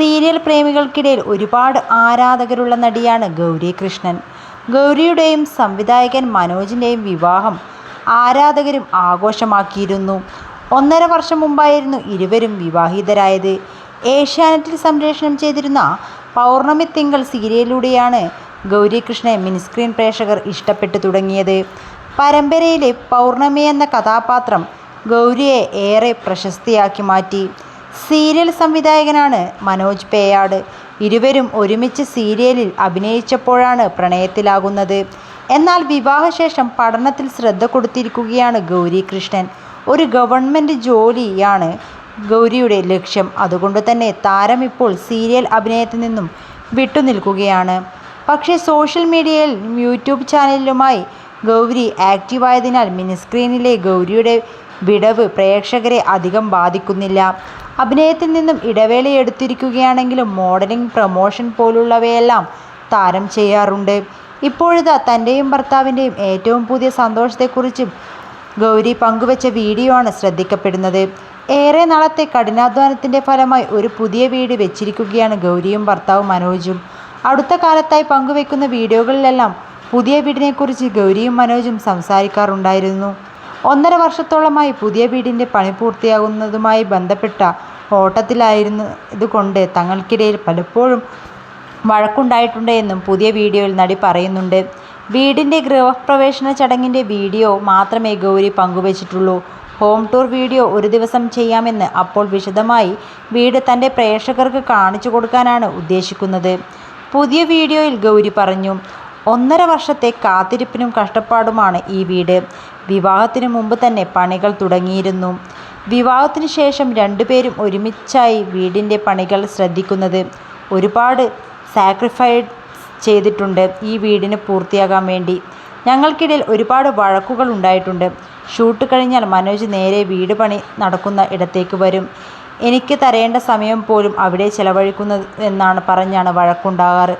Serial പ്രേമികൾക്കിടയിൽ ഒരുപാട് ആരാധകരുള്ള നടിയാണ് ഗൗരി കൃഷ്ണൻ ഗൗരിയുടെയും സംവിധായകൻ മനോജിന്റെയും വിവാഹം ആരാധകരും ആഘോഷമാക്കിയിരുന്നു. ഒന്നര വർഷം മുമ്പായിരുന്നു ഇരുവരും വിവാഹിതരായത്. ഏഷ്യാനെറ്റിൽ സംപ്രേഷണം ചെയ്തിരുന്ന പൗർണമി തിങ്കൾ സീരിയലിലൂടെയാണ് ഗൗരി കൃഷ്ണനെ മിനിസ്ക്രീൻ പ്രേക്ഷകർ ഇഷ്ടപ്പെട്ടു തുടങ്ങിയത്. പരമ്പരയിലെ പൗർണമി എന്ന കഥാപാത്രം ഗൗരിയെ ഏറെ പ്രശസ്തിയാക്കി മാറ്റി. സീരിയൽ സംവിധായകനാണ് മനോജ് പേയാട്. ഇരുവരും ഒരുമിച്ച് സീരിയലിൽ അഭിനയിച്ചപ്പോഴാണ് പ്രണയത്തിലാകുന്നത്. എന്നാൽ വിവാഹശേഷം പഠനത്തിൽ ശ്രദ്ധ കൊടുത്തിരിക്കുകയാണ് ഗൗരി കൃഷ്ണൻ ഒരു ഗവൺമെന്റ് ജോലിയാണ് ഗൗരിയുടെ ലക്ഷ്യം. അതുകൊണ്ട് തന്നെ താരം ഇപ്പോൾ സീരിയൽ അഭിനയത്തിൽ നിന്നും വിട്ടുനിൽക്കുകയാണ്. പക്ഷേ സോഷ്യൽ മീഡിയയിൽ യൂട്യൂബ് ചാനലിലുമായി ഗൗരി ആക്റ്റീവായതിനാൽ മിനിസ്ക്രീനിലെ ഗൗരിയുടെ വിടവ് പ്രേക്ഷകരെ അധികം ബാധിക്കുന്നില്ല. അഭിനയത്തിൽ നിന്നും ഇടവേളയെടുത്തിരിക്കുകയാണെങ്കിലും മോഡലിംഗ് പ്രമോഷൻ പോലുള്ളവയെല്ലാം താരം ചെയ്യാറുണ്ട്. ഇപ്പോഴിതാ തന്റെയും ഭർത്താവിന്റെയും ഏറ്റവും പുതിയ സന്തോഷത്തെക്കുറിച്ചും ഗൗരി പങ്കുവച്ച വീഡിയോ ആണ് ശ്രദ്ധിക്കപ്പെടുന്നത്. ഏറെ നാളത്തെ കഠിനാധ്വാനത്തിന്റെ ഫലമായി ഒരു പുതിയ വീട് വെച്ചിരിക്കുകയാണ് ഗൗരിയും ഭർത്താവും മനോജും. അടുത്ത കാലത്തായി പങ്കുവെക്കുന്ന വീഡിയോകളിലെല്ലാം പുതിയ വീടിനെക്കുറിച്ച് ഗൗരിയും മനോജും സംസാരിക്കാറുണ്ടായിരുന്നു. ഒന്നര വർഷത്തോളമായി പുതിയ വീടിന്റെ പണി പൂർത്തിയാകുന്നതുമായി ബന്ധപ്പെട്ട ഓട്ടത്തിലായിരുന്നു ഇതുകൊണ്ട് തങ്ങൾക്കിടയിൽ പലപ്പോഴും വഴക്കുണ്ടായിട്ടുണ്ട് എന്നും പുതിയ വീഡിയോയിൽ നടി പറയുന്നുണ്ട്. വീടിന്റെ ഗൃഹപ്രവേശന ചടങ്ങിന്റെ വീഡിയോ മാത്രമേ ഗൗരി പങ്കുവച്ചിട്ടുള്ളൂ. ഹോം ടൂർ വീഡിയോ ഒരു ദിവസം ചെയ്യാമെന്ന് അപ്പോൾ വിശദമായി വീട് തന്റെ പ്രേക്ഷകർക്ക് കാണിച്ചു കൊടുക്കാനാണ് ഉദ്ദേശിക്കുന്നത്. പുതിയ വീഡിയോയിൽ ഗൗരി പറഞ്ഞു ഒന്നര വർഷത്തെ കാത്തിരിപ്പിനും കഷ്ടപ്പാടുമാണ് ഈ വീട്. വിവാഹത്തിന് മുമ്പ് തന്നെ പണികൾ തുടങ്ങിയിരുന്നു. വിവാഹത്തിന് ശേഷം രണ്ടുപേരും ഒരുമിച്ചായി വീടിന്റെ പണികൾ ശ്രദ്ധിക്കുന്നത് ഒരുപാട് സാക്രിഫൈസ് ചെയ്തിട്ടുണ്ട് ഈ വീടിന് പൂർത്തിയാകാൻ വേണ്ടി. ഞങ്ങൾക്കിടയിൽ ഒരുപാട് വഴക്കുകൾ ഉണ്ടായിട്ടുണ്ട്. ഷൂട്ട് കഴിഞ്ഞാൽ മനോജ് നേരെ വീട് പണി നടക്കുന്ന ഇടത്തേക്ക് വരും. എനിക്ക് തരേണ്ട സമയം പോലും അവിടെ ചെലവഴിക്കുന്നത് എന്നാണ് പറഞ്ഞാണ് വഴക്കുണ്ടാകാറ്.